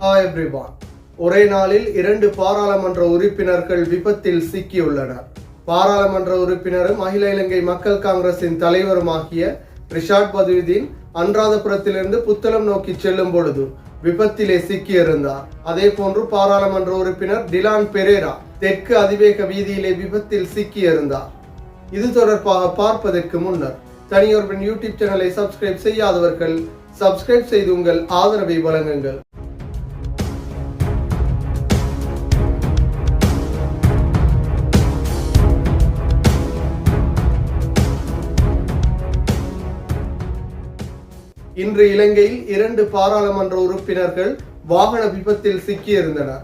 Hi everyone ஒரே நாளில் இரண்டு பாராளுமன்ற உறுப்பினர்கள் விபத்தில் சிக்கியுள்ளனர். பாராளுமன்ற உறுப்பினரும் அகில இலங்கை மக்கள் காங்கிரசின் தலைவருமாகிய ரிஷாட் பதுவுதீன் அன்றாதபுரத்திலிருந்து புத்தளம் நோக்கி செல்லும் பொழுது விபத்திலே சிக்கியிருந்தார். அதே போன்று பாராளுமன்ற உறுப்பினர் டிலான் பெரேரா தெற்கு அதிவேக வீதியிலே விபத்தில் சிக்கியிருந்தார். இது தொடர்பாக பார்ப்பதற்கு முன்னர் தனியொருவன் யூடியூப் சேனலை சப்ஸ்கிரைப் செய்யாதவர்கள் சப்ஸ்கிரைப் செய்து உங்கள் ஆதரவை வழங்குங்கள். இன்று இலங்கையில் இரண்டு பாராளுமன்ற உறுப்பினர்கள் வாகன விபத்தில் சிக்கியிருந்தனர்.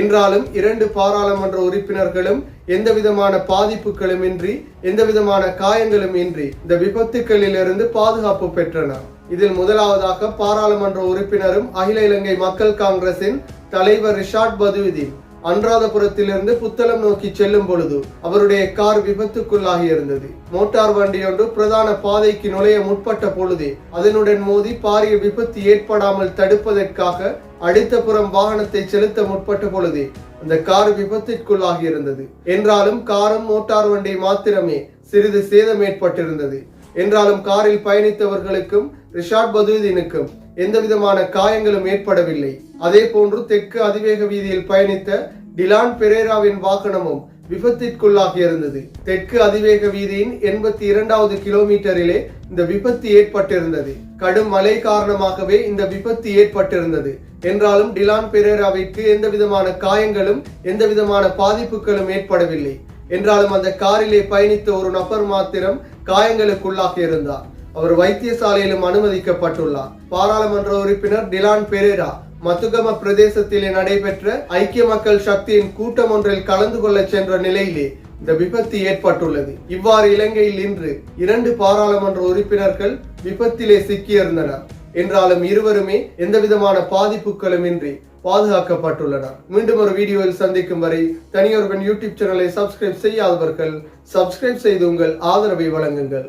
என்றாலும் இரண்டு பாராளுமன்ற உறுப்பினர்களும் எந்தவிதமான பாதிப்புகளும் இன்றி எந்தவிதமான காயங்களும் இன்றி இந்த விபத்துக்களிலிருந்து பாதுகாப்பு பெற்றனர். இதில் முதலாவதாக பாராளுமன்ற உறுப்பினரும் அகில இலங்கை மக்கள் காங்கிரசின் தலைவர் ரிஷாட் பதுவிதீன் அன்றாதபுரத்திலிருந்து புத்தளம் நோக்கி செல்லும் பொழுது அவருடைய கார் விபத்துக்குள்ளாகி இருந்தது. மோட்டார் வண்டி ஒன்று பிரதான பாதைக்கு நுழைய முற்பட்ட பொழுதே அதனுடன் மோதி பாரிய விபத்து ஏற்படாமல் தடுப்பதற்காக அடுத்த புறம் வாகனத்தை செலுத்த முற்பட்ட பொழுதே அந்த கார் விபத்திற்குள்ளாகி இருந்தது. என்றாலும் காரும் மோட்டார் வண்டி மாத்திரமே சிறிது சேதம் ஏற்பட்டிருந்தது. என்றாலும் காரில் பயணித்தவர்களுக்கும் ரிஷாட் பதுதீனுக்கும் எந்த விதமான காயங்களும் ஏற்படவில்லை. அதே போன்று தெற்கு அதிவேக வீதியில் பயணித்த டிலான் பெரேராவின் வாகனமும் விபத்திற்குள்ளாக இருந்தது. தெற்கு அதிவேக வீதியின் எண்பத்தி இரண்டாவது கிலோமீட்டரிலே இந்த விபத்து ஏற்பட்டிருந்தது. கடும் மழை காரணமாகவே இந்த விபத்து ஏற்பட்டிருந்தது. என்றாலும் டிலான் பெரேராவிற்கு எந்த விதமான காயங்களும் எந்த விதமான பாதிப்புகளும் ஏற்படவில்லை. என்றாலும் அந்த காரிலே பயணித்த ஒரு நபர் மாத்திரம் காயங்களுக்குள்ளாக இருந்தார். அவர் வைத்தியசாலையிலும் அனுமதிக்கப்பட்டுள்ளார். பாராளுமன்ற உறுப்பினர் டிலான் பெரேரா மத்துகம பிரதேசத்திலே நடைபெற்ற ஐக்கிய மக்கள் சக்தியின் கூட்டம் ஒன்றில் கலந்து கொள்ள சென்ற நிலையிலே இந்த விபத்து ஏற்பட்டுள்ளது. இவ்வாறு இலங்கையில் இன்று இரண்டு பாராளுமன்ற உறுப்பினர்கள் விபத்திலே சிக்கியிருந்தனர். என்றாலும் இருவருமே எந்தவிதமான பாதிப்புகளும் இன்றி பாதுகாக்கப்பட்டுள்ளனர். மீண்டும் ஒரு வீடியோவில் சந்திக்கும் வரை தனியொருவன் யூடியூப் சேனலை சப்ஸ்கிரைப் செய்யாதவர்கள் சப்ஸ்கிரைப் செய்து உங்கள் ஆதரவை வழங்குங்கள்.